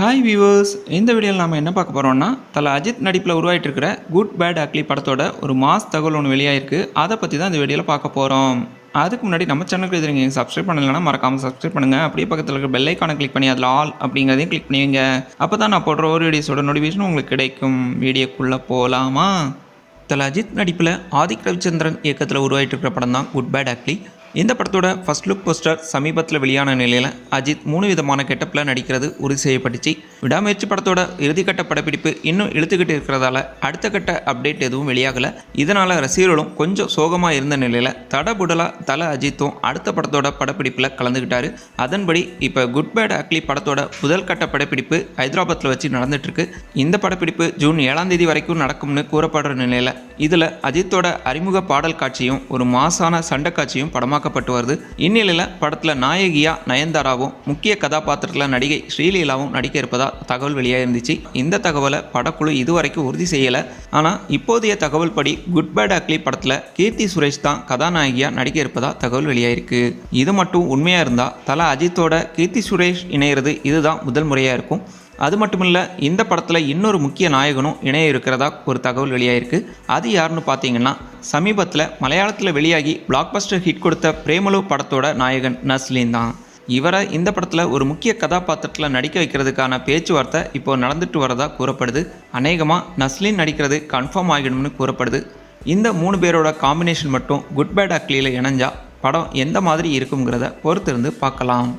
Hi viewers இந்த வீடியோவில் நம்ம என்ன பார்க்க போகிறோம்னா தல அஜித் நடிப்பில் உருவாயிட்டு இருக்கிற குட் பேட் அக்லி படத்தோட ஒரு மாஸ் தகவல் ஒன்று வெளியாயிருக்கு. அதை பற்றி தான் இந்த வீடியோவில் பார்க்க போகிறோம் அதுக்கு முன்னாடி நம்ம சேனலுக்கு எதிர நீங்கள் சப்ஸ்கிரைப் பண்ணலைன்னா மறக்காமல் சப்ஸ்கிரைப் பண்ணுங்கள் அப்படியே பக்கத்தில் இருக்கிற பெல் ஐக்கானை கிளிக் பண்ணி அதில் ஆல் அப்படிங்கிறதையும் கிளிக் பண்ணுவீங்க அப்போ தான் நான் போடுற ஒரு வீடியோஸோட நோட்டிஃபிகேஷன் உங்களுக்கு கிடைக்கும். வீடியோக்குள்ளே போகலாமா தல அஜித் நடிப்பில் ஆதிக் ரவிச்சந்திரன் இயக்கத்தில் உருவாயிட்டு இருக்கிற படம் தான் குட் பேட் அக்லி இந்த படத்தோட ஃபர்ஸ்ட் லுக் போஸ்டர் சமீபத்தில் வெளியான நிலையில் அஜித் மூணு விதமான கெட்டப்பில் நடிக்கிறது உறுதி செய்யப்பட்டுச்சு. விடாமுயற்சி படத்தோட இறுதிக்கட்ட படப்பிடிப்பு இன்னும் இழுத்துக்கிட்டு இருக்கிறதால அடுத்த கட்ட அப்டேட் எதுவும் வெளியாகலை. இதனால் ரசிகர்களும் கொஞ்சம் சோகமாக இருந்த நிலையில் தடபுடலாக தல அஜித்தும் அடுத்த படத்தோட படப்பிடிப்பில் கலந்துக்கிட்டார் அதன்படி இப்போ குட் பேட் அக்லி படத்தோட முதல் கட்ட படப்பிடிப்பு ஹைதராபாத்தில் வச்சு நடந்துட்டுருக்கு. இந்த படப்பிடிப்பு ஜூன் ஏழாம் தேதி வரைக்கும் நடக்கும்னு கூறப்படுற நிலையில் இதில் அஜித்தோட அறிமுக பாடல் காட்சியும் ஒரு மாசான சண்டை காட்சியும் படமாக்கப்பட்டு வருது. இந்நிலையில் படத்தில் நாயகியா நயன்தாராவும் முக்கிய கதாபாத்திரத்தில் நடிகை ஸ்ரீலீலாவும் நடிக்க இருப்பதாக தகவல் வெளியாக இருந்துச்சு. இந்த தகவலை படக்குழு இதுவரைக்கும் உறுதி செய்யலை. ஆனால் இப்போதைய தகவல் படி குட் பேட் அக்லி படத்தில் கீர்த்தி சுரேஷ் தான் கதாநாயகியாக நடிக்க இருப்பதாக தகவல் வெளியாயிருக்கு. இது மட்டும் உண்மையாக இருந்தால் தலா அஜித்தோட கீர்த்தி சுரேஷ் இணையிறது இதுதான் முதல் முறையாக இருக்கும். அது மட்டும் இல்லை இந்த படத்தில் இன்னொரு முக்கிய நாயகனும் இணைய இருக்கிறதா ஒரு தகவல் வெளியாயிருக்கு. அது யாருன்னு பார்த்தீங்கன்னா சமீபத்தில் மலையாளத்தில் வெளியாகி பிளாக்பஸ்டர் ஹிட் கொடுத்த பிரேமலு படத்தோட நாயகன் நஸ்லீன் தான். இவரை இந்த படத்தில் ஒரு முக்கிய கதாபாத்திரத்தில் நடிக்க வைக்கிறதுக்கான பேச்சுவார்த்தை இப்போ நடந்துட்டு வரதா கூறப்படுது. அநேகமாக நஸ்லீன் நடிக்கிறது கன்ஃபார்ம் ஆகிடும்னு கூறப்படுது. இந்த மூணு பேரோட காம்பினேஷன் மட்டும் குட் பேட் அக்லியில் இணைஞ்சா படம் எந்த மாதிரி இருக்குங்கிறத பொறுத்திருந்து பார்க்கலாம்.